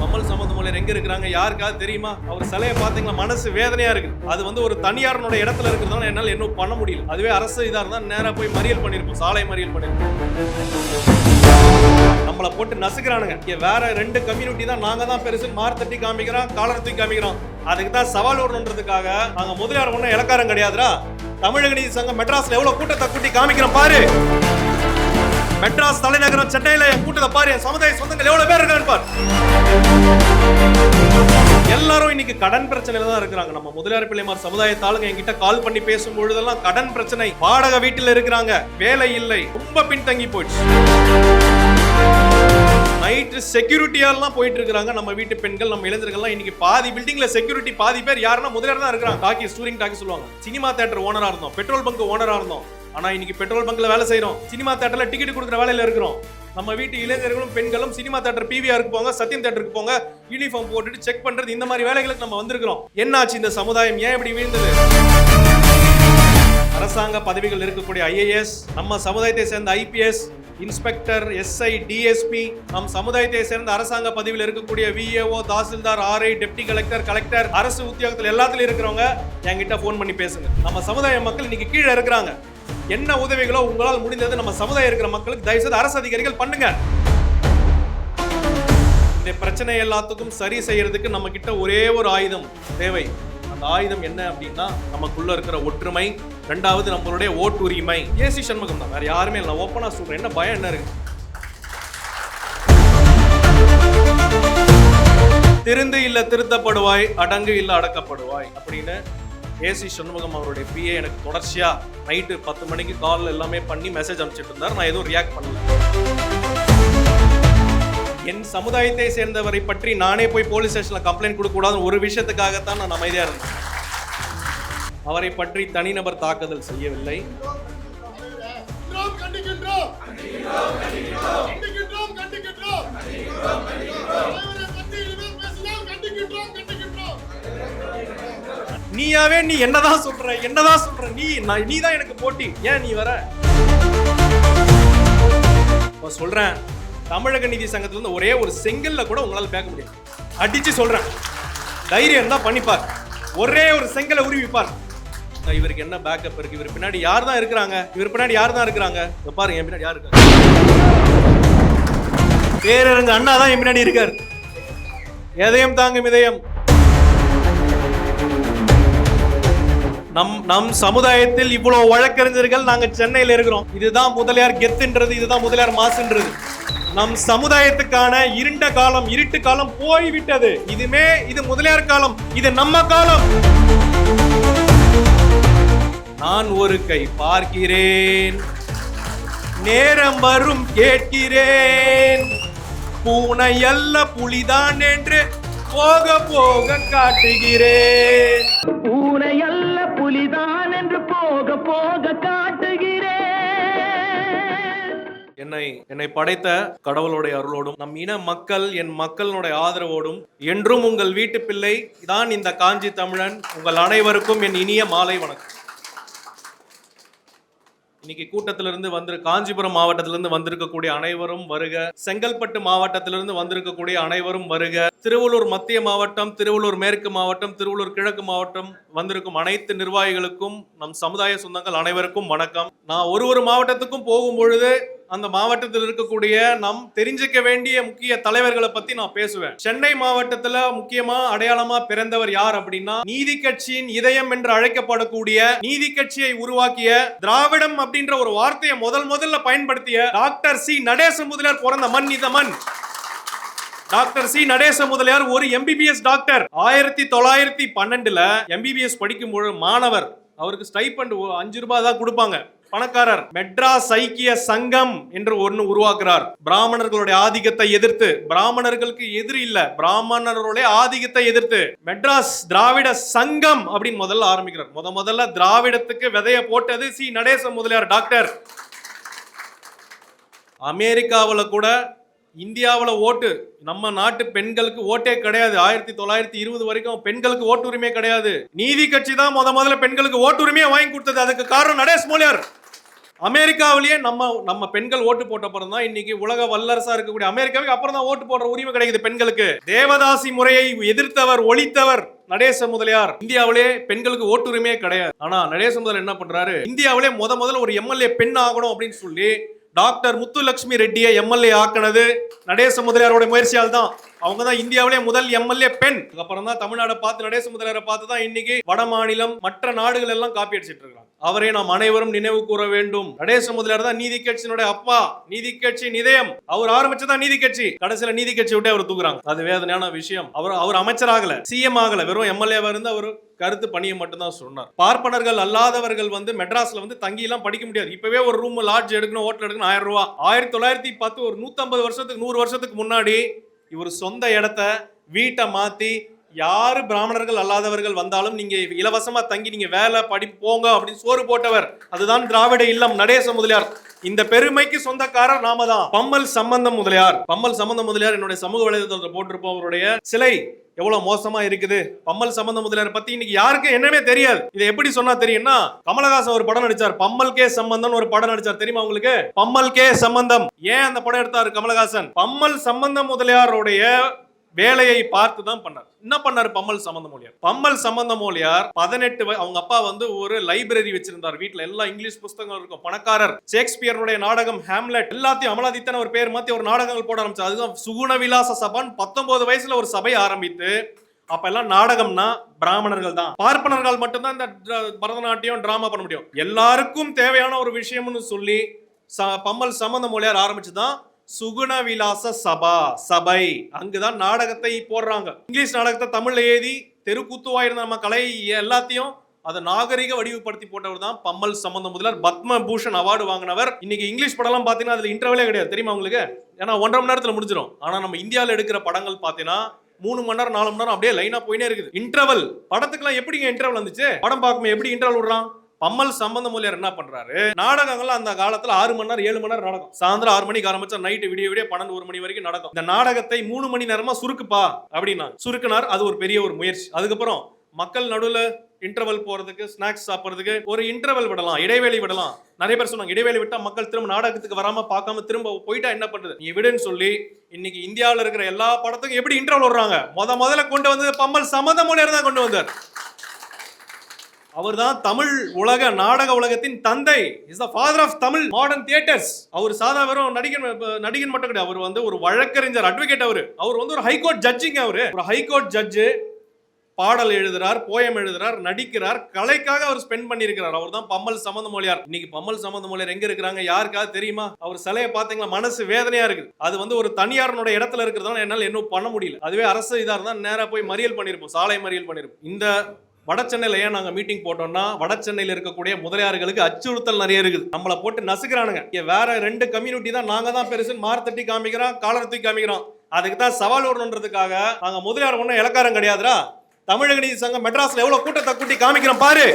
மம்மல் சம்பந்தமூலர் எங்க இருக்கிறாங்க? யாருக்காவது தெரியுமா? அவர் சிலையை பார்த்தீங்களா? மனசு வேதனையா இருக்கு. அது வந்து ஒரு தனியாரனோட இடத்துல இருக்கிறதால என்னால என்ன பண்ண முடியல. அதுவே அரசு இதா இருந்தா நேரா போய் மறியல் பண்ணிருப்போம். சாலை மறியல் பண்ணிருப்போம். நம்மளை போட்டு நசுக்கிறானுங்க. வேற ரெண்டு கம்யூனிட்டி தான் நாங்க தான் பெருசு மார் தட்டி காமிக்கிறோம் காலர் தூக்கி காமிக்கிறோம் அதுக்கு தான் சவால் வரணுன்றதுக்காக நாங்க முதலியார் ஒன்றும் இலக்காரம் கிடையாதுடா. தமிழக நீதி சங்கம் மெட்ராஸ்ல எவ்வளவு கூட்டத்தை கூட்டி காமிக்கிறோம் பாரு. மெட்ராஸ் தலைநகரம் சென்னையில என் கூட்டத்தை பாரு என் சமுதாய சொந்தங்கள் எவ்வளவு பேர் இருக்கான்னு பாரு. எல்லாரும் இன்னைக்கு கடன் பிரச்சனையில தான் இருக்கிறாங்க. நம்ம முதலியார் பிள்ளைமார் சமுதாயத்தாளுங்க என்கிட்ட கால் பண்ணி பேசும் பொழுதெல்லாம் கடன் பிரச்சனை. வாடகை வீட்டில் இருக்கிறாங்க. வேலை இல்லை. ரொம்ப பின்தங்கி போயிடுச்சு. நைட்டு செக்யூரிட்டியாலாம் போயிட்டு இருக்காங்க நம்ம வீட்டு பெண்கள் நம்ம இளைஞர்கள்லாம் இன்னைக்கு பாதி பில்டிங்ல செக்யூரிட்டி பாதி பேர் யாருன்னா முதலியார் தான் இருக்கிறாங்க. டாக்கி ஸ்டூரிங் டாக்கி சொல்லுவாங்க. சினிமா தேட்டர் ஓனரா இருந்தோம். பெட்ரோல் பங்க் ஓனரா இருந்தோம். ஆனால் இன்னைக்கு பெட்ரோல் பங்க்ல வேலை செய்கிறோம் சினிமா தேட்டரில் டிக்கெட் கொடுக்குற வேலையில் இருக்கிறோம். நம்ம வீட்டு இளைஞர்களும் பெண்களும் சினிமா தேட்டர் பிவிஆருக்கு போங்க சத்யம் தேட்டருக்கு போங்க யூனிஃபார்ம் போட்டுட்டு செக் பண்ணுறது இந்த மாதிரி வேலைகளுக்கு நம்ம வந்திருக்கிறோம். என்னாச்சு இந்த சமுதாயம்? ஏன் இப்படி வீழ்ந்தது? அரசாங்க பதவிகள் இருக்கக்கூடிய ஐஏஎஸ் நம்ம சமுதாயத்தை சேர்ந்த ஐபிஎஸ் இன்ஸ்பெக்டர் எஸ்ஐ டிஎஸ்பி நம் சமுதாயத்தை சேர்ந்த அரசாங்க பதவியில் இருக்கக்கூடிய VAO tahsildar RI deputy collector collector அரசு உத்தியோகத்தில் எல்லாத்துலயும் இருக்கிறவங்க என்கிட்ட ஃபோன் பண்ணி பேசுங்க. நம்ம சமுதாய மக்கள் இன்னைக்கு கீழே இருக்கிறாங்க. என்ன உதவிகளோ உங்களால் முடிந்தது நம்ம சமுதாயம் இருக்கிற மக்களுக்கு தயவுசெய்து அரசு அதிகாரிகள் பண்ணுங்க. இந்த பிரச்சனை எல்லாத்துக்கும் சரி செய்யறதுக்கு நம்ம கிட்ட ஒரே ஒரு ஆயுதம் தேவை. அந்த ஆயுதம் என்ன அப்படின்னா நமக்குள்ள இருக்கிற ஒற்றுமை ரெண்டாவது நம்மளுடைய ஓட்டுரிமை. ஏசி சண்முகம் தான் வேற யாருமே இல்லை. ஓப்பனா சொல்றேன். என்ன பயம் என்ன இருக்கு? திருந்து இல்ல திருத்தப்படுவாய் அடங்கு இல்ல அடக்கப்படுவாய் அப்படின்னு ஏசி சண்முகம் அவருடைய பிஏ எனக்கு தொடர்ச்சியாக நைட்டு பத்து மணிக்கு கால் எல்லாமே பண்ணி மெசேஜ் அனுப்பிச்சிட்டு இருந்தார். நான் எதுவும் ரியாக்ட் பண்ணல. என் சமுதாயத்தை சேர்ந்தவரை பற்றி நானே போய் போலீஸ் ஸ்டேஷனில் கம்ப்ளைண்ட் கொடுக்கக்கூடாதுன்னு ஒரு விஷயத்துக்காகத்தான் நான் அமைதியாக இருந்தேன். அவரை பற்றி தனிநபர் தாக்குதல் செய்யவில்லை. கண்டிக்கின்றோம், கண்டிக்கின்றோம். கண்டிக்கின்றோம். கண்டிக்கின்றோம். நீயாவே நீ என்னதான் சொல்ற என்னதான் சொல்ற? நீ நான் நீ தான் எனக்கு போட்டி. ஏன் நீ வர? இப்போ சொல்றேன் தமிழக நிதி சங்கத்துல இருந்து ஒரே ஒரு செங்கல்ல கூட உங்களால பேக்க முடியாது. அடிச்சு சொல்றேன். தைரியம் தான் பண்ணிப்பார் ஒரே ஒரு செங்கலை உருவிப்பார் இவருக்கு என்ன பேக்கப் இருக்கு? இவர் பின்னாடி யார் தான் இருக்கிறாங்க? இவர் பின்னாடி யார் தான் இருக்கிறாங்க பாருங்க என் பின்னாடி யார் இருக்காங்க? பேரறிஞர் அண்ணா தான் என் பின்னாடி இருக்கார். எதையும் தாங்கும் இதயம். நம் நம் சமுதாயத்தில் இவ்வளவு வழக்கறிஞர்கள் நாங்க சென்னையில் இருக்கிறோம். இதுதான் முதலியார் கெத்துன்றது இதுதான் முதலியார் மாசுன்றது. நம் சமுதாயத்துக்கான இருண்ட காலம் இருட்டு காலம் போய்விட்டது. இதுமே இது முதலியார் காலம் இது நம்ம காலம். நான் ஒரு கை பார்க்கிறேன் நேரம் வரும் கேட்கிறேன். பூனை அல்ல புலிதான் என்று போக போக காட்டுகிறேன். பூனை அல்ல போக காட்டுகிறேன். என்னை என்னை படைத்த கடவுளுடைய அருளோடும் நம் இன மக்கள் என் மக்களுடைய ஆதரவோடும் என்றும் உங்கள் வீட்டு பிள்ளை தான் இந்த காஞ்சி தமிழன். உங்கள் அனைவருக்கும் என் இனிய மாலை வணக்கம். இன்னைக்கு கூட்டத்திலிருந்து வந்திரு காஞ்சிபுரம் மாவட்டத்திலிருந்து வந்திருக்கக்கூடிய அனைவரும் வருக. செங்கல்பட்டு மாவட்டத்திலிருந்து வந்திருக்கக்கூடிய அனைவரும் வருக. திருவள்ளூர் மத்திய மாவட்டம் திருவள்ளூர் மேற்கு மாவட்டம் திருவள்ளூர் கிழக்கு மாவட்டம் வந்திருக்கும் அனைத்து நிர்வாகிகளுக்கும் நம் சமுதாய சொந்தங்கள் அனைவருக்கும் வணக்கம். நான் ஒரு ஒரு மாவட்டத்துக்கும் போகும் பொழுது அந்த மாவட்டத்தில் இருக்கக்கூடிய நம் தெரிஞ்சுக்க வேண்டிய முக்கிய தலைவர்களை பத்தி நான் பேசுவேன். சென்னை மாவட்டத்துல முக்கியமா அடையாளமா பிறந்தவர் யார் அப்படின்னா நீதி கட்சியின் இதயம் என்று அழைக்கப்படக்கூடிய நீதி கட்சியை உருவாக்கிய திராவிடம் அப்படின்ற ஒரு வார்த்தையை முதல் முதல்ல பயன்படுத்திய டாக்டர் சி நடேச முதலியார் பிறந்த மண் இந்த மண். டாக்டர் சி நடேச முதலியார் ஒரு எம்பிபிஎஸ் டாக்டர். ஆயிரத்தி தொள்ளாயிரத்தி பன்னெண்டுல எம்பிபிஎஸ் படிக்கும் மாணவர் அவருக்கு ஸ்டைபண்ட் அஞ்சு ரூபாய் தான் கொடுப்பாங்க. பணக்காரர் மெட்ராஸ் ஐக்கிய சங்கம் என்று ஒன்று உருவாக்குறார். பிராமணர்களுடைய ஆதிக்கத்தை எதிர்த்து பிராமணர்களுக்கு எதிரி இல்ல பிராமணர்களுடைய ஆதிக்கத்தை எதிர்த்து மெட்ராஸ் திராவிட சங்கம் அப்படின்னு முதல்ல ஆரம்பிக்கிறார். முத முதல்ல திராவிடத்துக்கு விதைய போட்டது சி. நடேச முதலியார் டாக்டர். அமெரிக்காவில் கூட இந்தியாவில் ஓட்டு நம்ம நாட்டு பெண்களுக்கு ஓட்டே கிடையாது. ஆயிரத்தி தொள்ளாயிரத்தி இருபது வரைக்கும் பெண்களுக்கு ஓட்டுரிமை கிடையாது. நீதி கட்சி தான் முத முதல்ல பெண்களுக்கு ஓட்டுரிமையை வாங்கி கொடுத்தது. அதுக்கு காரணம் நடேஷ் மோலியார். அமெரிக்காவிலேயே நம்ம நம்ம பெண்கள் ஓட்டு போட்ட அப்புறம் தான் இன்னைக்கு உலக வல்லரசா இருக்கக்கூடிய அமெரிக்காவுக்கு அப்புறம் தான் ஓட்டு போடுற உரிமை கிடைக்குது பெண்களுக்கு. தேவதாசி முறையை எதிர்த்தவர் ஒழித்தவர் நடேச முதலியார். இந்தியாவிலே பெண்களுக்கு ஓட்டுரிமையே கிடையாது. ஆனா நடேச முதலியார் என்ன பண்றாரு? இந்தியாவிலே முத முதல்ல ஒரு எம்எல்ஏ பெண் ஆகணும் அப்படின்னு சொல்லி டாக்டர் முத்துலட்சுமி ரெட்டியை எம்எல்ஏ ஆக்கினது நடேச முதலியாரோட முயற்சியால் தான் அவங்க தான் இந்தியாவிலே முதல் எம்எல்ஏ பெண். அப்புறம் தான் தமிழ்நாடு பார்த்து நடேச முதலரை பார்த்து தான் இன்னைக்கு வட மாநிலம் மற்ற நாடுகள் எல்லாம் காப்பி அடிச்சிட்டு இருக்காங்க அவரை நாம் அனைவரும் நினைவு கூற வேண்டும். நடேச முதலியார் தான் நீதி கட்சியினுடைய அப்பா நீதி கட்சி நிதயம். அவர் ஆரம்பிச்சதான் நீதி கட்சி. கடைசியில நீதி கட்சி விட்டு அவர் தூக்குறாங்க. அது வேதனையான விஷயம். அவர் அவர் அமைச்சராகல சிஎம் ஆகல. வெறும் எம்எல்ஏவா இருந்து அவர் கருத்து பணியை மட்டும்தான் சொன்னார். பார்ப்பனர்கள் அல்லாதவர்கள் வந்து மெட்ராஸ்ல வந்து தங்கி எல்லாம் படிக்க முடியாது. இப்பவே ஒரு ரூம் லாட்ஜ் எடுக்கணும் ஹோட்டல் எடுக்கணும் ஆயிரம் ரூபா. ஆயிரத்தி தொள்ளாயிரத்தி பத்து ஒரு நூத்தம்பது வருஷத்துக்கு நூறு வருஷத்துக்கு முன்னாடி இவர் சொந்த இடத்த வீட்டை மாத்தி யாரு பிராமணர்கள் அல்லாதவர்கள் வந்தாலும் நீங்க இலவசமா தங்கி நீங்க வேலை படி போங்க அப்படின்னு சோறு போட்டவர். அதுதான் திராவிட இல்லம் நடேச முதலியார். இந்த பெருமைக்கு சொந்தக்காரர் நாம தான் பம்மல் சம்பந்தம் முதலியார். பம்மல் சம்பந்தம் முதலியார் என்னுடைய சமூக வலைதளத்தில் போட்டிருப்போம் அவருடைய சிலை எவ்வளவு மோசமா இருக்குது? பம்மல் சம்பந்தம் முதலியார் பத்தி இன்னைக்கு யாருக்கும் என்னமே தெரியாது. இதை எப்படி சொன்னா தெரியும்னா கமலஹாசன் ஒரு படம் நடிச்சார். பம்மல் கே சம்பந்தம் ஒரு படம் நடிச்சார். தெரியுமா உங்களுக்கு? பம்மல் கே சம்பந்தம். ஏன் அந்த படம் எடுத்தாரு கமலஹாசன்? பம்மல் சம்பந்தம் முதலியாருடைய வேலையை பார்த்து தான் பண்ணார். என்ன பண்ணார் பம்மல் சம்பந்தமொழியார் பம்மல் சம்பந்தமொழியார் பதினெட்டு அவங்க அப்பா வந்து ஒரு லைப்ரரி வச்சிருந்தார் வீட்டில் எல்லா இங்கிலீஷ் புஸ்தகங்களும் இருக்கும். பணக்காரர். ஷேக்ஸ்பியருடைய நாடகம் ஹேம்லெட் எல்லாத்தையும் அமலாதித்தன ஒரு பேர் மாத்தி ஒரு நாடகங்கள் போட ஆரம்பிச்சார். அதுதான் சுகுண விலாச சபான் பத்தொன்பது வயசுல ஒரு சபை ஆரம்பித்து அப்ப எல்லாம் நாடகம்னா பிராமணர்கள் தான். பார்ப்பனர்கள் மட்டும்தான் இந்த பரதநாட்டியம் டிராமா பண்ண முடியும். எல்லாருக்கும் தேவையான ஒரு விஷயம்னு சொல்லி ச- பம்மல் சம்பந்த மொழியார் ஆரம்பிச்சுதான் சுகுண விலாச சபா சபை. அங்குதான் நாடகத்தை போடுறாங்க. இங்கிலீஷ் நாடகத்தை தமிழ்ல ஏதி தெருக்கூத்துவாயிருந்த நம்ம கலை எல்லாத்தையும் அதை நாகரிக வடிவுபடுத்தி போட்டவர் தான் பம்மல் சம்பந்தம் முதலர் பத்ம பூஷன் அவார்டு வாங்கினவர். இன்னைக்கு இங்கிலீஷ் படம்லாம் பார்த்தீங்கன்னா அதுல இன்டர்வலே கிடையாது. தெரியுமா உங்களுக்கு? ஏன்னா ஒன்றரை மணி நேரத்துல முடிஞ்சிடும் ஆனா நம்ம இந்தியாவில் எடுக்கிற படங்கள் பார்த்தீங்கன்னா மூணு மணி நேரம் நாலு மணி நேரம் அப்படியே லைனா போயினே இருக்குது. இன்டர்வல் படத்துக்குலாம் எப்படிங்க இன்டர்வல் வந்துச்சு? படம் பார்க்கும் எப்படி இன்டர்வல் விடுறான்? பம்மல் சம்பந்த மூலியர் என்ன பண்றாரு? நாடகங்கள்லாம் அந்த காலத்துல ஆறு மணி நேரம் ஏழு மணி நேரம் நடக்கும். சாயந்தரம் ஆறு மணிக்கு ஆரம்பிச்சா நைட்டு விடிய விடிய பன்னெண்டு ஒரு மணி வரைக்கும் நடக்கும். இந்த நாடகத்தை மூணு மணி நேரமா சுருக்குப்பா அப்படின்னா சுருக்குனார் அது ஒரு பெரிய ஒரு முயற்சி. அதுக்கப்புறம் மக்கள் நடுவுல இன்டர்வல் போறதுக்கு ஸ்நாக்ஸ் சாப்பிடுறதுக்கு ஒரு இன்டர்வல் விடலாம் இடைவேளை விடலாம். நிறைய பேர் சொன்னாங்க இடைவேளை விட்டா மக்கள் திரும்ப நாடகத்துக்கு வராம பார்க்காம திரும்ப போயிட்டா என்ன பண்றது? நீ விடுன்னு சொல்லி இன்னைக்கு இந்தியாவுல இருக்கிற எல்லா படத்துக்கும் எப்படி இன்டர்வல் விடுறாங்க? முத முதல்ல கொண்டு வந்தது பம்மல் சம்மந்த மொழியார் தான் கொண்டு வந்தார். அவர் தான் தமிழ் உலக நாடக உலகத்தின் தந்தை. Is the father of Tamil modern theatres அவர் சாதா வெறும் நடிகன் நடிகன் மட்டும் கிடையாது. அவர் வந்து ஒரு வழக்கறிஞர் அட்வொகேட் அவர். அவர் வந்து ஒரு ஹைகோர்ட் ஜட்ஜிங்க அவரு. ஒரு ஹைகோர்ட் ஜட்ஜு பாடல் எழுதுறார் போயம் எழுதுறார் நடிக்கிறார். கலைக்காக அவர் ஸ்பெண்ட் பண்ணியிருக்கிறார். அவர் தான் பம்மல் சம்பந்த மொழியார் இன்னைக்கு பம்மல் சம்பந்த மொழியார் எங்க இருக்கிறாங்க? யாருக்காவது தெரியுமா? அவர் சிலையை பார்த்தீங்களா? மனசு வேதனையா இருக்குது. அது வந்து ஒரு தனியாரனோட இடத்துல இருக்கிறதால என்னால் இன்னும் பண்ண முடியல. அதுவே அரசு இதாக இருந்தால் நேராக போய் மறியல் பண்ணியிருப்போம். சாலை மறியல் பண்ணியிருப்போம். இந்த வட சென்னையில ஏன் நாங்கள் மீட்டிங் போட்டோம்னா வட சென்னையில் இருக்கக்கூடிய முதலியார்களுக்கு அச்சுறுத்தல் நிறைய இருக்குது. நம்மளை போட்டு நசுக்கிறானுங்க. வேற ரெண்டு கம்யூனிட்டி தான் நாங்கள் தான் பெருசுன்னு மார்த்தட்டி காமிக்கிறோம் காலர் தூக்கி காமிக்கிறோம் அதுக்கு தான் சவால் வரணுன்றதுக்காக நாங்கள் முதலியார் ஒன்றும் இலக்காரம் கிடையாதுடா. தமிழக நீதி சங்கம் மெட்ராஸில் எவ்வளவு கூட்டத்தை கூட்டி காமிக்கிறோம் பாரு.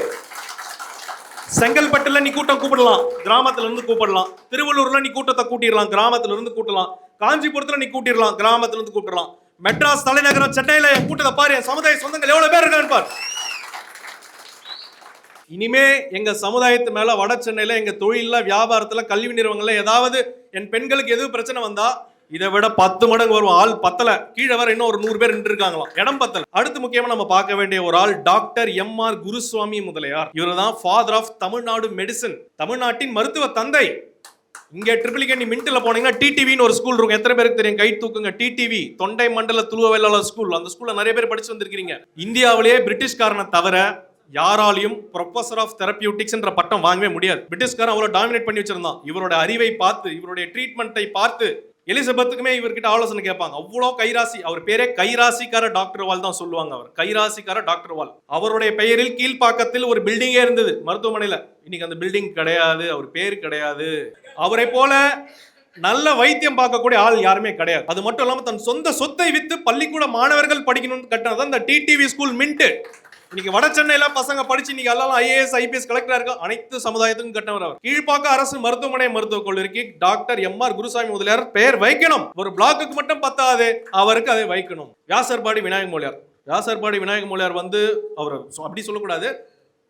செங்கல்பட்டுல நீ கூட்டம் கூப்பிடலாம் கிராமத்துல இருந்து கூப்பிடலாம். திருவள்ளூர்ல நீ கூட்டத்தை கூட்டிடலாம் கிராமத்துல இருந்து கூட்டலாம். காஞ்சிபுரத்துல நீ கூட்டிடலாம் கிராமத்துல இருந்து கூட்டலாம் மெட்ராஸ் தலைநகரம் சென்னையில என் கூட்டத்தை பாரு என் சமுதாய சொந்தங்கள் எவ்வளவு பேர் இருக்கான்னு பாரு. இனிமே எங்க சமுதாயத்து மேல வட சென்னையில எங்க தொழிலில் வியாபாரத்துல கல்வி நிறுவனங்கள்ல ஏதாவது என் பெண்களுக்கு எதுவும் பிரச்சனை வந்தா இதை விட பத்து மடங்கு வரும் ஆள் பத்தல. கீழே வர இன்னும் ஒரு நூறு பேர் நின்று இருக்காங்களாம் இடம் பத்தல. அடுத்து முக்கியமா நம்ம பார்க்க வேண்டிய ஒரு ஆள் doctor M R Guruswamy Mudaliar. இவர் தான் ஃபாதர் ஆஃப் தமிழ்நாடு மெடிசன் தமிழ்நாட்டின் மருத்துவ தந்தை. இங்க ட்ரிபிள் கேண்டி மின்ட்ல போனீங்கன்னா டிடிவின்னு ஒரு ஸ்கூல் இருக்கும். எத்தனை பேருக்கு தெரியும்? கை தூக்குங்க. டிடிவி தொண்டை மண்டல துளுவ வேளாளர் ஸ்கூல் அந்த ஸ்கூல்ல நிறைய பேர் படிச்சு வந்திருக்கீங்க இந்தியாவிலேயே பிரிட்டிஷ்காரனை தவிர யாராலையும் ப்ரொஃபசர் ஆஃப் தெரப்பியூட்டிக்ஸ்ன்ற பட்டம் வாங்கவே முடியாது. பிரிட்டிஷ்காரன் அவ்வளோ டாமினேட் பண்ணி வச்சிருந்தான். இவரோட அறிவை பார்த்து இவருடைய ட்ரீட்மெண்ட்டை பார்த்து எலிசபெத்துக்குமே இவர்கிட்ட ஆலோசனை கேட்பாங்க. அவ்வளோ கைராசி அவர் பேரே கைராசிக்கார டாக்டர் வால் தான் சொல்லுவாங்க அவர். கைராசிக்கார டாக்டர் வால். அவருடைய பெயரில் கீழ்ப்பாக்கத்தில் ஒரு பில்டிங்கே இருந்தது மருத்துவமனையில். இன்னைக்கு அந்த பில்டிங் கிடையாது அவர் பேர் கிடையாது. அவரை போல நல்ல வைத்தியம் பார்க்கக்கூடிய ஆள் யாருமே கிடையாது. அது மட்டும் இல்லாமல் தன் சொந்த சொத்தை வித்து பள்ளிக்கூட மாணவர்கள் படிக்கணும்னு கட்டினது இந்த டிடிவி ஸ்கூல் மின்ட்டு இன்னைக்கு வட சென்னையில பசங்க படிச்சு இன்னைக்கு எல்லாம் ஐஏஎஸ் ஐபிஎஸ் கலெக்டரா இருக்க அனைத்து சமுதாயத்துக்கும் கட்டவர் அவர். கீழ்ப்பாக்க அரசு மருத்துவமனை மருத்துவக் கல்லூரிக்கு doctor M R Gurusamy Mudaliar பெயர் வைக்கணும். ஒரு பிளாக்குக்கு மட்டும் பத்தாது அவருக்கு அதை வைக்கணும். வியாசர்பாடி விநாயக மொழியார் வியாசர்பாடி விநாயக மொழியார் வந்து அவர் அப்படி சொல்லக்கூடாது.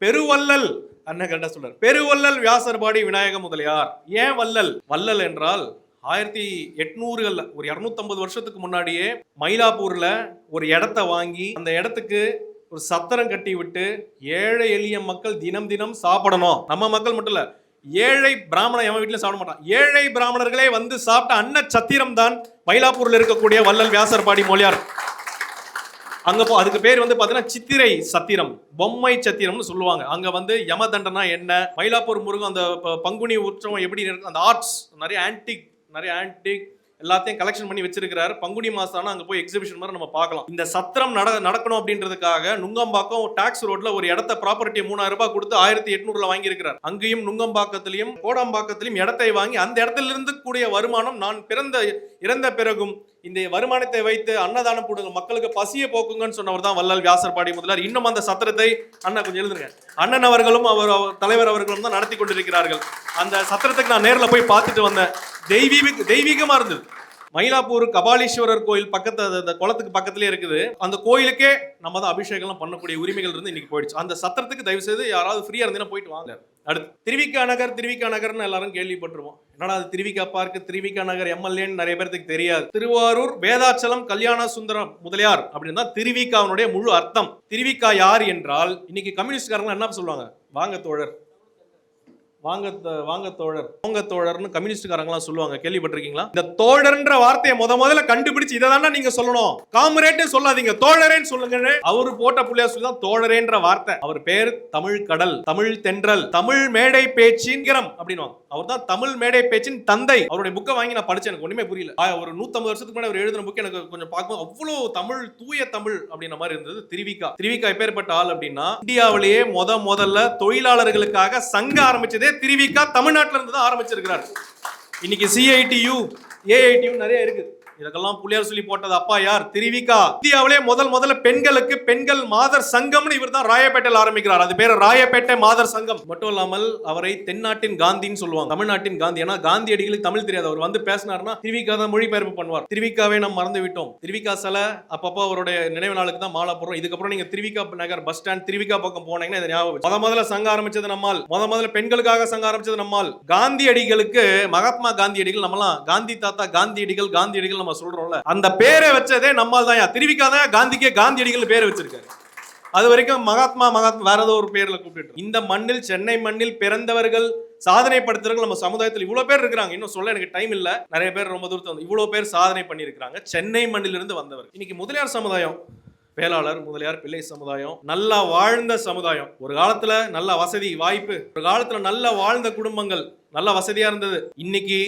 பெருவள்ளல் அண்ணன் கண்டா சொல்றாரு. பெருவள்ளல் வியாசர்பாடி விநாயக முதலியார். ஏன் வள்ளல்? வள்ளல் என்றால் ஆயிரத்தி எட்நூறுகள்ல ஒரு இரநூத்தம்பது வருஷத்துக்கு முன்னாடியே மயிலாப்பூர்ல ஒரு இடத்த வாங்கி அந்த இடத்துக்கு ஒரு சத்திரம் கட்டி விட்டு ஏழை எளிய மக்கள் தினம் தினம் சாப்பிடணும். நம்ம மக்கள் மட்டும் இல்ல ஏழை பிராமணன் எவன் வீட்டில் சாப்பிட மாட்டான். ஏழை பிராமணர்களே வந்து சாப்பிட்ட அன்ன சத்திரம் தான் மயிலாப்பூரில் இருக்கக்கூடிய வள்ளல் வியாசர்பாடி மொழியார். அங்க போ அதுக்கு பேர் வந்து பாத்தீங்கன்னா சித்திரை சத்திரம் பொம்மை சத்திரம்னு சொல்லுவாங்க. அங்க வந்து யம தண்டனா என்ன மயிலாப்பூர் முருகன் அந்த ப- பங்குனி உற்சவம் எப்படி இருக்கு அந்த ஆர்ட்ஸ் நிறைய ஆன்டிக் நிறைய ஆன்டிக் எல்லாத்தையும் கலெக்ஷன் பண்ணி வச்சிருக்காரு பங்குனி மாசம் ஆனால் அங்கே போய் எக்ஸிபிஷன் மாதிரி நம்ம பார்க்கலாம். இந்த சத்திரம் நட நடக்கணும் அப்படின்றதுக்காக நுங்கம்பாக்கம் டாக்ஸ் ரோட்ல ஒரு இடத்த ப்ராப்பர்ட்டி மூணாயிரம் ரூபாய் கொடுத்து ஆயிரத்தி எட்நூறுல வாங்கியிருக்கிறார். அங்கேயும் நுங்கம்பாக்கத்திலையும் கோடம்பாக்கத்திலையும் இடத்தை வாங்கி அந்த இடத்துல இருந்து கூடிய வருமானம் நான் பிறந்த இறந்த பிறகும் இந்த வருமானத்தை வைத்து அன்னதானம் கொடுங்க மக்களுக்கு பசியை போக்குங்கன்னு சொன்னவர் தான் வள்ளல் வியாசர்பாடி முதலார் இன்னும் அந்த சத்திரத்தை அண்ணா கொஞ்சம் எழுதுங்க அண்ணன் அவர்களும் அவர் அவர் தலைவர் அவர்களும் தான் நடத்தி கொண்டிருக்கிறார்கள். அந்த சத்திரத்துக்கு நான் நேரில் போய் பார்த்துட்டு வந்தேன். தெய்வீக தெய்வீகமாக இருந்தது. மயிலாப்பூர் கபாலீஸ்வரர் கோயில் பக்கத்து அந்த குளத்துக்கு பக்கத்துலேயே இருக்குது. அந்த கோயிலுக்கே நம்ம தான் அபிஷேகம்லாம் பண்ணக்கூடிய உரிமைகள் இருந்து இன்னைக்கு போயிடுச்சு. அந்த சத்திரத்துக்கு தயவு செய்து யாராவது ஃப்ரீயாக இருந்தீங்கன்னா போயிட்டு வாங்க. அடுத்து திருவிக்கா நகர் திருவிக்கா நகர்னு எல்லாரும் கேள்விப்பட்டிருவோம் என்னடா அது திருவிக்கா பார்க்கு திருவிக்கா நகர் எம்எல்ஏன்னு நிறைய பேருக்கு தெரியாது. திருவாரூர் வேதாச்சலம் கல்யாண சுந்தரம் முதலியார் அப்படின்னு தான் திருவிக்காவினுடைய முழு அர்த்தம். திருவிக்கா யார் என்றால் இன்னைக்கு கம்யூனிஸ்ட்காரங்க என்ன சொல்லுவாங்க? வாங்க தோழர். வாங்க வாங்க தோழர். போங்க தோழர்னு கம்யூனிஸ்ட்காரங்களாம் சொல்லுவாங்க. கேள்விப்பட்டிருக்கீங்களா? இந்த தோழர்ன்ற வார்த்தையை முத முதல்ல கண்டுபிடிச்சு இதை தானே நீங்க சொல்லணும். காமரேட்னு சொல்லாதீங்க. தோழரேன்னு சொல்லுங்க அவரு போட்ட புள்ளியா சொல்லி தான் தோழரேன்ற வார்த்தை. அவர் பேர் தமிழ் கடல் தமிழ் தென்றல் தமிழ் மேடை பேச்சுங்கிறம் அப்படின்னு அவர் தான் தமிழ் மேடை பேச்சின் தந்தை. அவருடைய புக்கை வாங்கி நான் படிச்சேன். எனக்கு ஒண்ணுமே புரியல. ஒரு நூத்தம்பது வருஷத்துக்கு முன்னாடி அவர் எழுதின புக் எனக்கு கொஞ்சம் பார்க்கும் அவ்வளவு தமிழ் தூய தமிழ் அப்படின்ற மாதிரி இருந்தது. திருவிக்கா திருவிக்கா எப்பேற்பட்ட ஆள் அப்படின்னா இந்தியாவிலேயே முத முதல்ல தொழிலாளர்களுக்காக சங்க ஆரம்பிச்சதே திருவிக்கா தமிழ்நாட்டுல இருந்து தான் ஆரம்பிச்சிருக்கிறார். இன்னைக்கு சிஐடியு ஏஐடியு நிறைய இருக்கு. இதுக்கெல்லாம் புள்ளியார் சொல்லி போட்டது அப்பா யார்? திருவிக்கா. இந்தியாவிலே முதல் முதல்ல பெண்களுக்கு பெண்கள் மாதர் சங்கம்னு இவர் தான் ராயப்பேட்டையில் ஆரம்பிக்கிறார். அது பேரு ராயப்பேட்டை மாதர் சங்கம். மட்டும் இல்லாமல் அவரை தென்னாட்டின் காந்தின்னு சொல்லுவாங்க. தமிழ்நாட்டின் காந்தி. ஏன்னா காந்தியடிகளுக்கு தமிழ் தெரியாது. அவர் வந்து பேசினார்னா திருவிக்கா தான் மொழிபெயர்ப்பு பண்ணுவார். திருவிக்காவே நம்ம மறந்து விட்டோம் திருவிக்கா சிலை அப்பப்போ அவருடைய நினைவு நாளுக்கு தான் மாலை போடுறோம். இதுக்கப்புறம் நீங்க திருவிக்கா நகர் பஸ் ஸ்டாண்ட் திருவிக்கா பக்கம் போனீங்கன்னா இதை ஞாபகம் முத முதல்ல சங்கம் ஆரம்பிச்சது நம்மால். முத முதல்ல பெண்களுக்காக சங்கம் ஆரம்பிச்சது நம்மால். காந்தியடிகளுக்கு மகாத்மா காந்தியடிகள் நம்மலாம் காந்தி தாத்தா காந்தியடிகள் காந்தியடிகள் நம்ம சொல்றோம்ல அந்த பேரை வச்சதே நம்மால் தான் திருவிக்கா தான் காந்திக்கே காந்தியடிகள் பேரை வச்சிருக்காரு. அது வரைக்கும் மகாத்மா மகாத்மா வேற ஏதோ ஒரு பேர்ல கூப்பிட்டு இந்த மண்ணில் சென்னை மண்ணில் பிறந்தவர்கள் சாதனை படுத்துறவர்கள் நம்ம சமுதாயத்தில் இவ்வளவு பேர் இருக்கிறாங்க. இன்னும் சொல்ல எனக்கு டைம் இல்ல. நிறைய பேர் ரொம்ப தூரத்துல வந்து இவ்வளவு பேர் சாதனை பண்ணியிருக்கிறாங்க. சென்னை மண்ணிலிருந்து வந்தவர். இன்னைக்கு முதலியார் சமுதாயம் வேளாளர் முதலியார் பிள்ளை சமுதாயம் நல்லா வாழ்ந்த சமுதாயம். ஒரு காலத்துல நல்ல வசதி வாய்ப்பு. ஒரு காலத்துல நல்ல வாழ்ந்த குடும்பங்கள் நல்ல வசதியா இருந்தது. இன்னைக்கு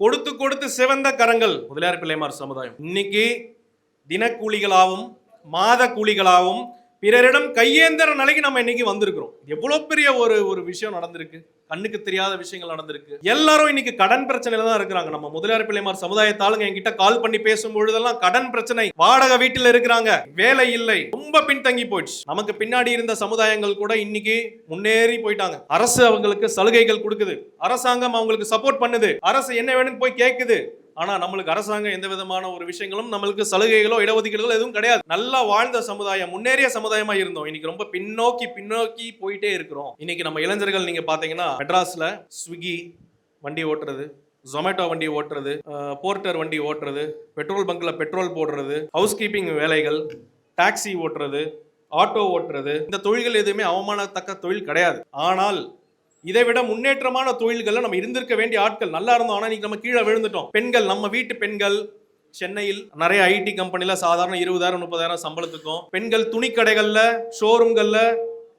கொடுத்து கொடுத்து சிவந்த கரங்கள். முதலியார் பிள்ளைமார் சமுதாயம். இன்னைக்கு தினக்கூலிகளாகவும் மாத கூலிகளாகவும் பிறரிடம் கையேந்திர நிலைக்கு நம்ம இன்னைக்கு வந்திருக்கிறோம். எவ்வளோ பெரிய ஒரு ஒரு விஷயம் நடந்திருக்கு. கண்ணுக்கு தெரியாத விஷயங்கள் நடந்திருக்கு. எல்லாரும் இன்னைக்கு கடன் பிரச்சனையில தான் இருக்கிறாங்க. நம்ம முதலியார் பிள்ளைமார் சமுதாயத்தாளுங்க என்கிட்ட கால் பண்ணி பேசும் பொழுதெல்லாம் கடன் பிரச்சனை. வாடகை வீட்டில் இருக்கிறாங்க. வேலை இல்லை. ரொம்ப பின்தங்கி போயிடுச்சு. நமக்கு பின்னாடி இருந்த சமுதாயங்கள் கூட இன்னைக்கு முன்னேறி போயிட்டாங்க. அரசு அவங்களுக்கு சலுகைகள் கொடுக்குது. அரசாங்கம் அவங்களுக்கு சப்போர்ட் பண்ணுது. அரசு என்ன வேணும்னு போய் கேட்குது ஆனா நம்மளுக்கு அரசாங்கம் எந்த விதமான ஒரு விஷயங்களும் நம்மளுக்கு சலுகைகளோ இடஒதுக்கீடுகளோ எதுவும் கிடையாது. நல்லா வாழ்ந்த சமுதாயம் முன்னேறிய சமுதாயமா இருந்தோம். இன்னைக்கு ரொம்ப பின்னோக்கி பின்னோக்கி போயிட்டே இருக்கிறோம். இன்னைக்கு நம்ம இளைஞர்கள் நீங்க பாத்தீங்கன்னா மெட்ராஸ்ல ஸ்விக்கி வண்டி ஓட்டுறது ஜொமேட்டோ வண்டி ஓட்டுறது போர்ட்டர் வண்டி ஓட்டுறது பெட்ரோல் பங்க்ல பெட்ரோல் போடுறது ஹவுஸ் கீப்பிங் வேலைகள் டாக்ஸி ஓட்டுறது ஆட்டோ ஓட்டுறது இந்த தொழில்கள் எதுவுமே அவமானத்தக்க தொழில் கிடையாது. ஆனால் இதை விட முன்னேற்றமான தொழில்களில் நம்ம இருந்திருக்க வேண்டிய ஆட்கள் நல்லா இருந்தோம். ஆனால் இன்னைக்கு நம்ம கீழே விழுந்துட்டோம். பெண்கள் நம்ம வீட்டு பெண்கள் சென்னையில் நிறைய ஐடி கம்பெனில சாதாரண இருபதாயிரம் முப்பதாயிரம் சம்பளத்துக்கும் பெண்கள் துணி கடைகளில் ஷோரூம்களில்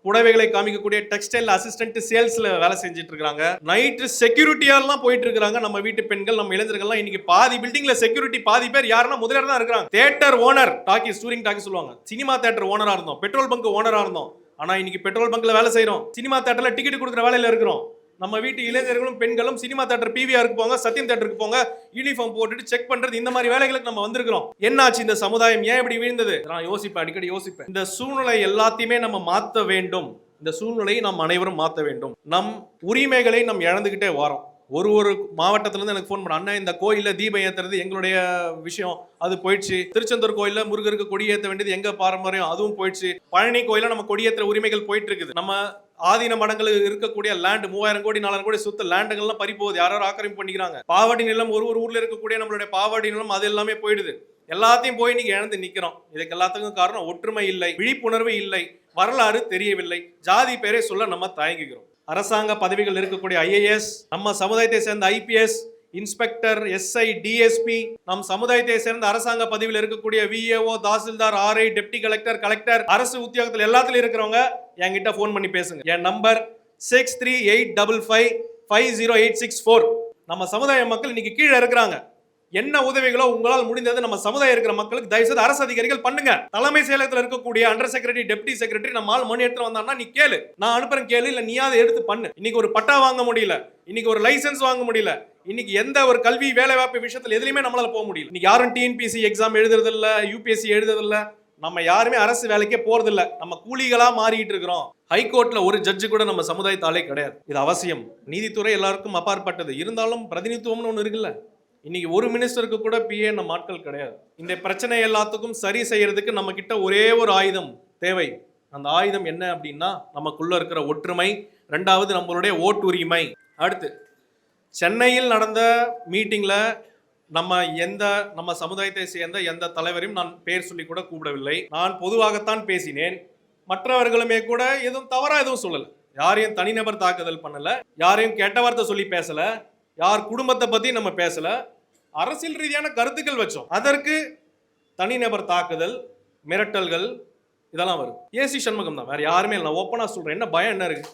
புடவைகளை காமிக்கக்கூடிய டெக்ஸ்டைல் அசிஸ்டன்ட் சேல்ஸ்ல வேலை செஞ்சுட்டு இருக்காங்க. நைட்டு செக்யூரிட்டியாலாம் போயிட்டு இருக்காங்க? நம்ம வீட்டு பெண்கள் நம்ம இளைஞர்கள்லாம் இன்னைக்கு பாதி பில்டிங்ல செக்யூரிட்டி பாதி பேர் யாருன்னா முதலியார் தான் இருக்கிறாங்க. Theatre owner talkie touring talkie சொல்லுவாங்க. சினிமா தேட்டர் ஓனரா இருந்தோம். பெட்ரோல் பங்க் ஓனரா இருந்தோம். ஆனா இன்னைக்கு பெட்ரோல் பங்க்ல வேலை செய்கிறோம் சினிமா தேட்டர்ல டிக்கெட் கொடுக்குற வேலையில இருக்கிறோம். நம்ம வீட்டு இளைஞர்களும் பெண்களும் சினிமா தேட்டர் பிவிஆருக்கு போங்க சத்யம் தேட்டருக்கு போங்க யூனிஃபார்ம் போட்டுட்டு செக் பண்றது இந்த மாதிரி வேலைகளுக்கு நம்ம வந்திருக்கிறோம். என்னாச்சு இந்த சமுதாயம்? ஏன் இப்படி வீழ்ந்தது? நான் யோசிப்பேன் அடிக்கடி யோசிப்பேன். இந்த சூழ்நிலை எல்லாத்தையுமே நம்ம மாத்த வேண்டும். இந்த சூழ்நிலையை நாம் அனைவரும் மாற்ற வேண்டும். நம் உரிமைகளை நாம் இழந்துகிட்டே வரோம். ஒரு ஒரு மாவட்டத்துலேருந்து எனக்கு ஃபோன் பண்ண. அண்ணா இந்த கோயிலில் தீபம் ஏற்றுறது எங்களுடைய விஷயம். அது போயிடுச்சு. திருச்செந்தூர் கோயிலில் முருகருக்கு கொடி ஏற்ற வேண்டியது எங்கள் பாரம்பரியம்? அதுவும் போயிடுச்சு. பழனி கோயிலில் நம்ம கொடியேற்ற உரிமைகள் போயிட்டு இருக்குது நம்ம ஆதீன மடங்கள் இருக்கக்கூடிய லேண்ட் மூவாயிரம் கோடி நாலாயிரம் கோடி சுத்த லேண்டுகள்லாம் பறி போகுது யாரோ ஆக்கிரமிப்பு பண்ணிக்கிறாங்க. பாவாடி நிலம் ஒரு ஒரு ஊரில் இருக்கக்கூடிய நம்மளுடைய பாவாடி நிலம் அது எல்லாமே போயிடுது. எல்லாத்தையும் போய் இன்னைக்கு இழந்து நிற்கிறோம் இதுக்கு எல்லாத்துக்கும் காரணம் ஒற்றுமை இல்லை விழிப்புணர்வு இல்லை வரலாறு தெரியவில்லை. ஜாதி பேரே சொல்ல நம்ம தயங்குகிறோம். அரசாங்க பதவிகள் இருக்கக்கூடிய ஐஏஎஸ் நம்ம சமுதாயத்தை சேர்ந்த ஐபிஎஸ் இன்ஸ்பெக்டர் எஸ்ஐ டிஎஸ்பி நம் சமுதாயத்தை சேர்ந்த அரசாங்க பதவியில் இருக்கக்கூடிய VAO tahsildar RI deputy collector collector அரசு உத்தியோகத்தில் எல்லாத்துலயும் இருக்கிறவங்க என்கிட்ட ஃபோன் பண்ணி பேசுங்க. என் number six three eight double five five zero eight six four நம்ம சமுதாய மக்கள் இன்னைக்கு கீழே இருக்கிறாங்க. என்ன உதவிகளோ உங்களால் முடிந்தது நம்ம சமுதாயம் இருக்கிற மக்களுக்கு தயவுசெய்து அரசு அதிகாரிகள் பண்ணுங்க. தலைமை செயலகத்தில் இருக்கக்கூடிய அண்டர் செக்ரட்டரி டெப்டி செக்ரட்டரி நம்ம ஆள் மணி எடுத்து வந்தான்னா நீ கேளு. நான் அனுப்புறேன் கேளு இல்ல நீயாவது எடுத்து பண்ணு. இன்னைக்கு ஒரு பட்டா வாங்க முடியல. இன்னைக்கு ஒரு லைசென்ஸ் வாங்க முடியல. இன்னைக்கு எந்த ஒரு கல்வி வேலை வாய்ப்பு விஷயத்துல எதுலயுமே நம்மளால போக முடியல. இன்னைக்கு யாரும் டிஎன்பிசி எக்ஸாம் எழுதுறது இல்ல யூபிஎஸ்சி எழுதுறது இல்ல நம்ம யாருமே அரசு வேலைக்கே போறது இல்ல நம்ம கூலிகளா மாறிட்டு இருக்கிறோம். ஹைகோர்ட்ல ஒரு ஜட்ஜு கூட நம்ம சமுதாயத்தாலே கிடையாது. இது அவசியம். நீதித்துறை எல்லாருக்கும் அப்பாற்பட்டது. இருந்தாலும் பிரதிநிதித்துவம்னு ஒன்று இருக்குல்ல. இன்னைக்கு ஒரு மினிஸ்டருக்கு கூட பிஏ நம்ம ஆட்கள் கிடையாது. இந்த பிரச்சனை எல்லாத்துக்கும் சரி செய்யறதுக்கு நம்ம கிட்ட ஒரே ஒரு ஆயுதம் தேவை. அந்த ஆயுதம் என்ன அப்படின்னா நமக்குள்ள இருக்கிற ஒற்றுமை ரெண்டாவது நம்மளுடைய ஓட்டுரிமை அடுத்து சென்னையில் நடந்த மீட்டிங்கில் நம்ம எந்த நம்ம சமுதாயத்தை சேர்ந்த எந்த தலைவரையும் நான் பேர் சொல்லி கூட கூப்பிடவில்லை. நான் பொதுவாகத்தான் பேசினேன். மற்றவர்களுமே கூட எதுவும் தவறாக எதுவும் சொல்லலை. யாரையும் தனிநபர் தாக்குதல் பண்ணலை. யாரையும் கெட்ட வார்த்தை சொல்லி பேசலை. யார் குடும்பத்தை பத்தி நம்ம பேசல. அரசியல் ரீதியான கருத்துக்கள் வச்சோம். அதற்கு தனிநபர் தாக்குதல் மிரட்டல்கள் இதெல்லாம் வரும். ஏசி சண்முகம் தான். வேற யாருமே இல்லை. நான் ஓப்பனா சொல்றேன். என்ன பயம் என்ன இருக்கு?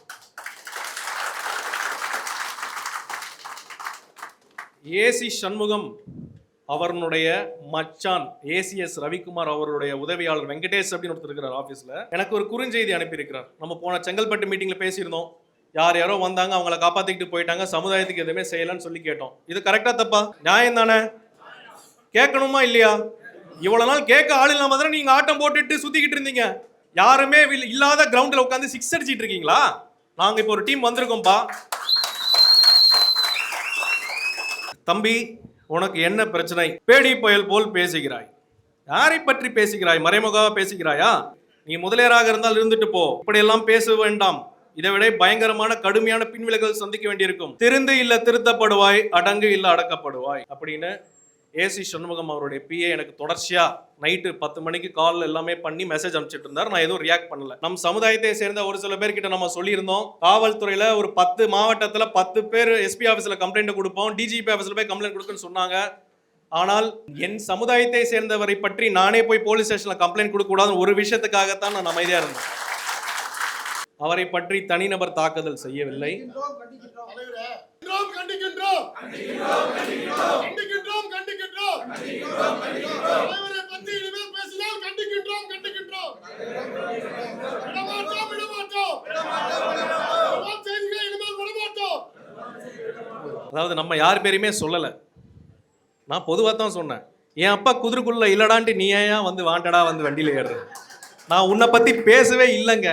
ஏசி சண்முகம் அவருடைய மச்சான் ஏசிஎஸ் ரவிக்குமார் அவருடைய உதவியாளர் வெங்கடேஷ் அப்படின்னு ஒருத்தர் இருக்கிறார் ஆஃபீஸில் எனக்கு ஒரு குறுஞ்செய்தி அனுப்பியிருக்கிறார். நம்ம போன செங்கல்பட்டு மீட்டிங்கில் பேசியிருந்தோம். யார் யாரோ வந்தாங்க அவங்கள காப்பாத்திக்கிட்டு போயிட்டாங்க சமுதாயத்துக்கு எதுவுமே செய்யலன்னு சொல்லி கேட்டோம். இது கரெக்டா தப்பா? நியாயம் தானே? கேட்கணுமா இல்லையா? இவ்வளவு நாள் கேட்க ஆள் இல்லாம தானே நீங்க ஆட்டம் போட்டுட்டு சுத்திக்கிட்டு இருந்தீங்க. யாருமே இல்லாத கிரவுண்ட்ல உட்காந்து சிக்ஸ் அடிச்சிட்டு இருக்கீங்களா? நாங்க இப்போ ஒரு டீம் வந்திருக்கோம்ப்பா தம்பி உனக்கு என்ன பிரச்சனை? பேடி புயல் போல் பேசுகிறாய். யாரை பற்றி பேசுகிறாய்? மறைமுகமாக பேசுகிறாயா? நீ முதலியராக இருந்தால் இருந்துட்டு போ. இப்படியெல்லாம் பேச வேண்டாம். இதை விட பயங்கரமான கடுமையான பின்விளைகள் சந்திக்க வேண்டியிருக்கும். திருந்து இல்ல திருத்தப்படுவாய் அடங்கு இல்ல அடக்கப்படுவாய் அப்படின்னு ஏசி சண்முகம் அவருடைய பிஏ எனக்கு தொடர்ச்சியா நைட்டு பத்து மணிக்கு கால் எல்லாமே பண்ணி மெசேஜ் அனுப்பிச்சிட்டு இருந்தார். நான் எதுவும் ரியாக்ட் பண்ணல. நம் சமுதாயத்தை சேர்ந்த ஒரு சில பேர்கிட்ட நம்ம சொல்லியிருந்தோம். காவல்துறையில ஒரு பத்து மாவட்டத்தில் பத்து பேர் எஸ்பி ஆஃபீஸில் கம்ப்ளைண்ட் கொடுப்போம். டிஜிபி ஆஃபீஸில் போய் கம்ப்ளைண்ட் கொடுக்குன்னு சொன்னாங்க. ஆனால் என் சமுதாயத்தை சேர்ந்தவரை பற்றி நானே போய் போலீஸ் ஸ்டேஷனில் கம்ப்ளைண்ட் கொடுக்க கூடாதுன்னு ஒரு விஷயத்துக்காகத்தான் நான் அமைதியாக இருந்தேன். அவரை பற்றி தனிநபர் தாக்குதல் செய்யவில்லை. அதாவது நம்ம யார் பேருமே சொல்லலை. நான் பொதுவாக தான் சொன்னேன். என் அப்பா குதிரைக்குள்ள இல்லடான்ட்டு நீ ஏன் வந்து வாண்டடா வந்து வண்டியில் ஏறுற? நான் உன்னை பற்றி பேசவே இல்லைங்க.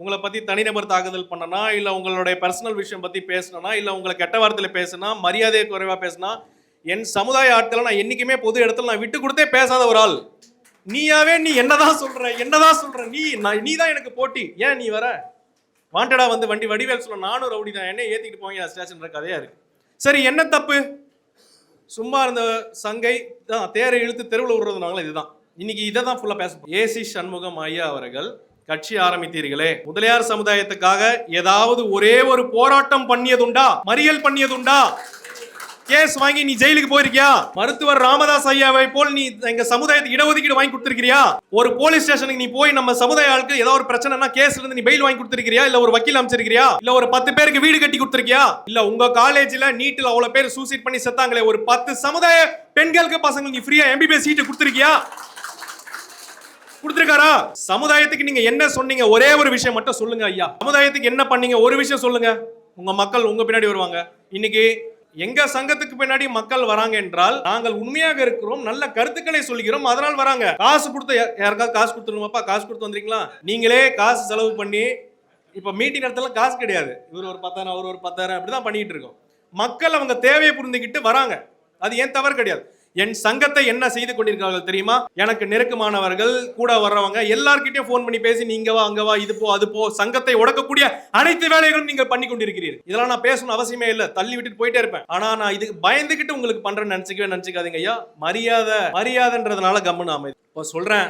உங்களை பற்றி தனிநபர் தாக்குதல் பண்ணனா இல்லை உங்களுடைய பர்சனல் விஷயம் பற்றி பேசணும்னா இல்லை உங்களை கெட்ட வார்த்தையில் பேசுனா மரியாதையை குறைவாக பேசினா என் சமுதாய ஆட்களை நான் என்றைக்குமே பொது இடத்துல நான் விட்டு கொடுத்தே பேசாத ஒரு ஆள். நீயாவே நீ என்னதான் சொல்ற என்னதான் சொல்ற நீ நான் நீ தான் எனக்கு போட்டி. ஏன் நீ வர? வாண்டடா வந்து வண்டி வடிவேல் சொல்ல நானும் ரவுடி தான் என்ன ஏற்றிக்கிட்டு போங்க ஸ்டேஷன் கதையாக இருக்கு. சரி என்ன தப்பு? சும்மா இருந்த சங்கை தான் தேரை இழுத்து தெருவில் விடுறதுனால இதுதான். இன்னைக்கு இதை தான் ஃபுல்லாக பேச ஏசி சண்முகம் ஐயா அவர்கள் கட்சி ஆரம்பித்தீர்களே. முதலியார் சமுதாயத்துக்காக ஏதாவது ஒரே ஒரு போராட்டம் பண்ணியதுண்டா? மறியல் பண்ணியதுண்டா? கேஸ் வாங்கி நீ ஜெயிலுக்கு போயிருக்கியா? மருத்துவர் ராமதாஸ் ஐயாவை போல் நீ எங்க சமுதாயத்துக்கு இடஒதுக்கீடு வாங்கி கொடுத்துருக்கியா ஒரு போலீஸ் ஸ்டேஷனுக்கு நீ போய் நம்ம சமுதாய ஆளுக்கு ஏதாவது ஒரு பிரச்சனைனா கேஸ்ல இருந்து நீ பெயில் வாங்கி கொடுத்திருக்கியா இல்ல ஒரு வக்கீல் அமைச்சிருக்கியா இல்ல ஒரு பத்து பேருக்கு வீடு கட்டி கொடுத்திருக்கியா? இல்ல உங்க காலேஜ்ல நீட்ல அவ்வளவு பேர் சூசைட் பண்ணி செத்தாங்களே ஒரு பத்து சமுதாய பெண்களுக்கு பசங்களுக்கு நீ ஃப்ரீயா எம்பிபிஎஸ் சீட்டு கொடுத்திருக்கியா? கொடுத்திருக்காரா? சமுதாயத்துக்கு நீங்க என்ன சொன்னீங்க? ஒரே ஒரு விஷயம் மட்டும் சொல்லுங்க ஐயா. சமுதாயத்துக்கு என்ன பண்ணீங்க? ஒரு விஷயம் சொல்லுங்க. உங்க மக்கள் உங்க பின்னாடி வருவாங்க. இன்னைக்கு எங்க சங்கத்துக்கு பின்னாடி மக்கள் வராங்க என்றால் நாங்கள் உண்மையாக இருக்கிறோம் நல்ல கருத்துக்களை சொல்கிறோம் அதனால் வராங்க. காசு கொடுத்து யா- யாருக்காவது காசு கொடுத்துருங்கப்பா காசு கொடுத்து வந்தீங்களா நீங்களே காசு செலவு பண்ணி இப்ப மீட்டிங் இடத்துல காசு கிடையாது. இவர் ஒரு பத்தாயிரம் அவர் ஒரு பத்தாயிரம் அப்படிதான் பண்ணிட்டு இருக்கோம். மக்கள் அவங்க தேவையை புரிந்துக்கிட்டு வராங்க. அது ஏன் தவறு கிடையாது. என் சங்கத்தை என்ன செய்து கொண்டிருக்கிறார்கள் தெரியுமா? எனக்கு நெருக்கமானவர்கள் கூட வர்றவங்க எல்லார்கிட்டயும் ஃபோன் பண்ணி பேசி நீங்க வா அங்க வா இது போ அது போ சங்கத்தை உடக்கக்கூடிய அனைத்து வேலைகளும் நீங்கள் பண்ணி கொண்டிருக்கிறீர்கள். இதெல்லாம் நான் பேசணும் அவசியமே இல்லை. தள்ளி விட்டுட்டு போயிட்டே இருப்பேன். ஆனா நான் இதுக்கு பயந்துகிட்டு உங்களுக்கு பண்றேன்னு நினைச்சுக்கவே நினைச்சுக்காதீங்க ஐயா. மரியாதை மரியாதைன்றதுனால கம்முன்னு அமைதி. இப்போ சொல்றேன்.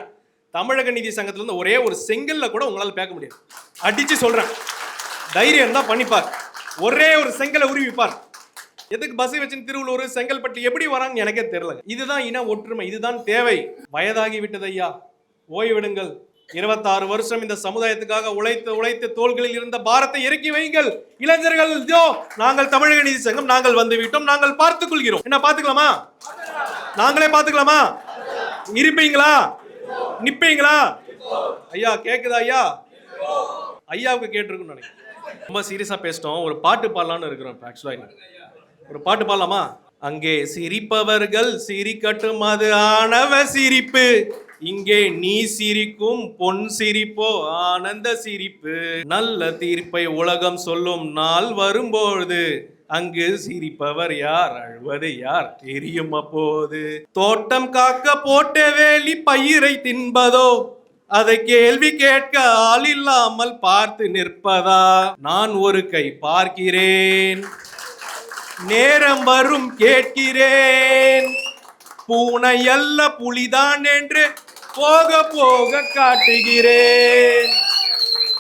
தமிழக நிதி சங்கத்துல இருந்து ஒரே ஒரு செங்கல்ல கூட உங்களால பேக்க முடியாது. அடிச்சு சொல்றேன். தைரியம் தான் பண்ணிப்பார். ஒரே ஒரு செங்கலை உருவிப்பார். எதுக்கு பஸ் வச்சு திருவள்ளூர் செங்கல்பட்டு எப்படி வரான்னு எனக்கே தெரியல இதுதான் இன ஒற்றுமை இதுதான் தேவை. வயதாகி விட்டது ஐயா. ஓய்விடுங்கள் இருபத்தாறு வருஷம் இந்த சமுதாயத்துக்காக உழைத்து உழைத்து தோள்களில் இருந்த பாரத்தை இறக்கி வைங்கள். இளைஞர்கள் இதோ நாங்கள் தமிழக நீதி சங்கம் நாங்கள் வந்து விட்டோம் நாங்கள் பார்த்துக் கொள்கிறோம். என்ன பார்த்துக்கலாமா? நாங்களே பார்த்துக்கலாமா? இருப்பீங்களா? நிப்பீங்களா? ஐயா கேக்குதா ஐயா? ஐயாவுக்கு கேட்டிருக்குன்னு நினைக்கிறேன். ரொம்ப சீரியஸா பேசிட்டோம். ஒரு பாட்டு பாடலாம்னு இருக்கிறோம் ஆக்சுவலா ஒரு பாட்டு பாடலாமா? அங்கே சிரிப்பவர்கள் சிரிக்கட்டும் அது ஆணவ சிரிப்பு. இங்கே நீ சிரிக்கும் பொன் சிரிப்போ ஆனந்த சிரிப்பு. நல்ல தீர்ப்பை உலகம் சொல்லும் நாள் வரும்பொழுது அங்கு சிரிப்பவர் யார் அழுவது யார் தெரியும் அப்போது. தோட்டம் காக்க போட்ட வேலி பயிரை தின்பதோ அதை கேள்வி கேட்க ஆள் இல்லாமல் பார்த்து நிற்பதா? நான் ஒரு கை பார்க்கிறேன். நேரம் வரும் கேட்கிறேன். பூனை அல்ல புலிதான் என்று போக போக காட்டுகிறேன்.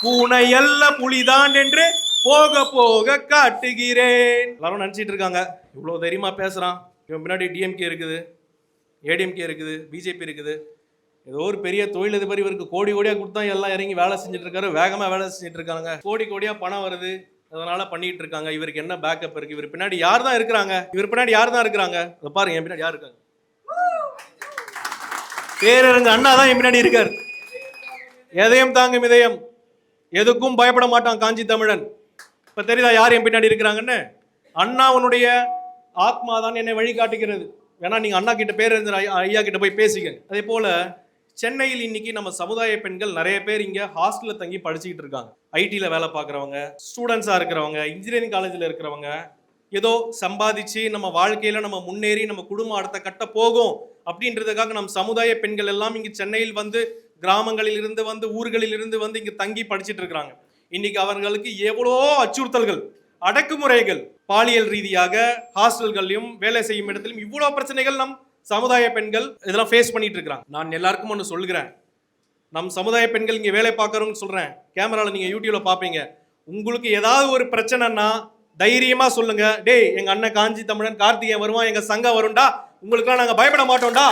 பூனை அல்ல புலிதான் என்று போக போக காட்டுகிறேன். எல்லாரும் நினச்சிட்டு இருக்காங்க. இவ்வளோ தைரியமாக பேசுகிறான் இவன் பின்னாடி டிஎம்கே இருக்குது ஏடிஎம்கே இருக்குது பிஜேபி இருக்குது. ஏதோ ஒரு பெரிய தொழிலதிபர் இவருக்கு கோடி கோடியாக கொடுத்தா எல்லாம் இறங்கி வேலை செஞ்சுட்டு இருக்காரு. வேகமாக வேலை செஞ்சுட்டு இருக்காங்க கோடி கோடியாக பணம் வருது. அதனால பண்ணிட்டு இருக்காங்க. இவருக்கு என்ன பேக்கப் இருக்கு? இவர் பின்னாடி யார் தான் இருக்கிறாங்க? இவர் பின்னாடி யார் தான் இருக்கிறாங்க? இதை பாருங்க என் பின்னாடி யார் இருக்காங்க? பேரருங்க அண்ணா தான் என் பின்னாடி இருக்கார். எதையும் தாங்கும் இதயம். எதுக்கும் பயப்பட மாட்டான் காஞ்சி தமிழன். இப்போ தெரியுதா யார் என் பின்னாடி இருக்கிறாங்கன்னு? அண்ணா உன்னுடைய ஆத்மா தான் என்னை வழிகாட்டுகிறது. வேணா நீங்கள் அண்ணா கிட்ட பேர் இருந்து ஐயா கிட்ட போய் பேசிக்க அதே போல சென்னையில் இன்னைக்கு நம்ம சமுதாய பெண்கள் நிறைய பேர் இங்க ஹாஸ்டல்ல தங்கி படிச்சுக்கிட்டு இருக்காங்க. ஐடியில் வேலை பார்க்குறவங்க ஸ்டூடெண்ட்ஸாக இருக்கிறவங்க இன்ஜினியரிங் காலேஜில் இருக்கிறவங்க ஏதோ சம்பாதிச்சு நம்ம வாழ்க்கையில் நம்ம முன்னேறி நம்ம குடும்பம் அடுத்த கட்ட போகும் அப்படின்றதுக்காக நம் சமுதாய பெண்கள் எல்லாம் இங்கே சென்னையில் வந்து கிராமங்களில் இருந்து வந்து ஊர்களில் இருந்து வந்து இங்கே தங்கி படிச்சுட்டு இருக்கிறாங்க இன்னைக்கு அவர்களுக்கு எவ்வளோ அச்சுறுத்தல்கள் அடக்குமுறைகள் பாலியல் ரீதியாக ஹாஸ்டல்கள்லையும் வேலை செய்யும் இடத்திலும் இவ்வளோ பிரச்சனைகள் நம் சமுதாய பெண்கள் இதெல்லாம் ஃபேஸ் பண்ணிட்டு இருக்கிறாங்க நான் எல்லாருக்கும் ஒன்று சொல்லுகிறேன். நம் சமுதாய பெண்கள் இங்கே வேலை பார்க்குறவங்க சொல்கிறேன் கேமராவில் நீங்கள் யூடியூப்ல பார்ப்பீங்க உங்களுக்கு ஏதாவது ஒரு பிரச்சனைன்னா தைரியமாக சொல்லுங்க. டேய் எங்க அண்ணன் காஞ்சி தமிழன் கார்த்திகேயன் வருவான் எங்கள் சங்கம் வரும்டா. உங்களுக்கெல்லாம் நாங்கள் பயப்பட மாட்டோம்டா.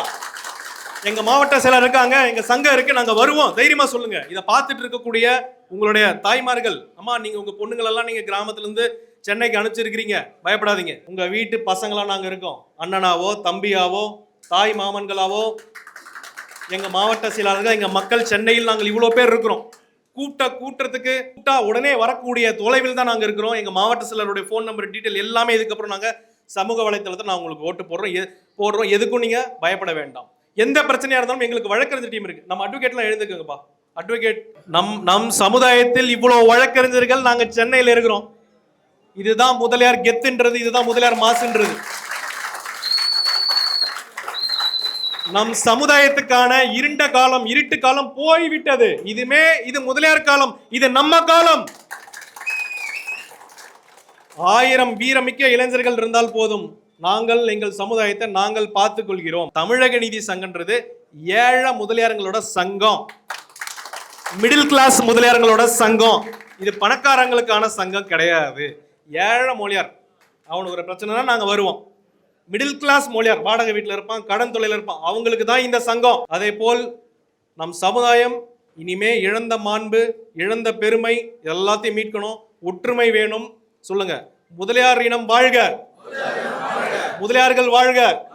எங்கள் மாவட்ட செயலர் இருக்காங்க எங்கள் சங்கம் இருக்குது நாங்கள் வருவோம். தைரியமாக சொல்லுங்கள் இதை பார்த்துட்டு இருக்கக்கூடிய உங்களுடைய தாய்மார்கள் அம்மா நீங்கள் உங்கள் பொண்ணுங்களெல்லாம் நீங்கள் கிராமத்துலேருந்து சென்னைக்கு அனுப்பிச்சிருக்கிறீங்க. பயப்படாதீங்க. உங்கள் வீட்டு பசங்களாக நாங்கள் இருக்கோம். அண்ணனாவோ தம்பியாவோ தாய் மாமன்களாவோ எங்கள் மாவட்ட செயலாளர்கள் எங்கள் மக்கள் சென்னையில் நாங்கள் இவ்வளோ பேர் இருக்கிறோம். கூட்ட கூட்டுறதுக்கு கூட்டா உடனே வரக்கூடிய தொலைவில் தான் நாங்கள் இருக்கிறோம். எங்கள் மாவட்ட செயலருடைய ஃபோன் நம்பர் டீட்டெயில் எல்லாமே இதுக்கப்புறம் நாங்கள் சமூக வலைத்தளத்தில் நான் உங்களுக்கு ஓட்டு போடுறோம். எ- போடுறோம். எதுக்கும் நீங்கள் பயப்பட வேண்டாம். எந்த பிரச்சனையாக இருந்தாலும் எங்களுக்கு வழக்கறிஞர் டீம் இருக்குது நம்ம அட்வொகேட்லாம் எழுந்துக்கோங்கப்பா அட்வொகேட் நம் நம் சமுதாயத்தில் இவ்வளோ வழக்கறிஞர்கள் நாங்கள் சென்னையில் இருக்கிறோம். இதுதான் முதலியார் கெத்துன்றது இதுதான் முதலியார் மாசுன்றது. நம் சமுதாயத்துக்கான இருண்ட காலம் இருட்டு காலம் போய்விட்டது. இதுமே இது முதலியார் காலம் இது நம்ம காலம். ஆயிரம் வீரமிக்க இளைஞர்கள் இருந்தால் போதும். நாங்கள் எங்கள் சமுதாயத்தை நாங்கள் பார்த்துக் கொள்கிறோம் தமிழக நீதி சங்கன்றது ஏழை முதலியாரங்களோட சங்கம். மிடில் கிளாஸ் முதலியாரங்களோட சங்கம். இது பணக்காரங்களுக்கான சங்கம் கிடையாது. ஏழை மொழியார். அவனுக்கு ஒரு பிரச்சனைனா நாங்கள் வருவோம். மிடில் கிளாஸ் மொழியார். வாடகை வீட்டில் இருப்பான் கடன் தொழில இருப்பான். அவங்களுக்கு தான் இந்த சங்கம். அதே போல் நம் சமுதாயம் இனிமே இழந்த மாண்பு இழந்த பெருமை எல்லாத்தையும் மீட்கணும். ஒற்றுமை வேணும். சொல்லுங்க. முதலியார் இனம் வாழ்க. முதலியார்கள் வாழ்க.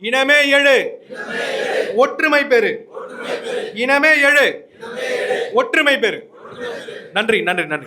இனமே எழு ஒற்றுமை பெரு. இனமே எழு ஒற்றுமை பெரு. நன்றி நன்றி நன்றி.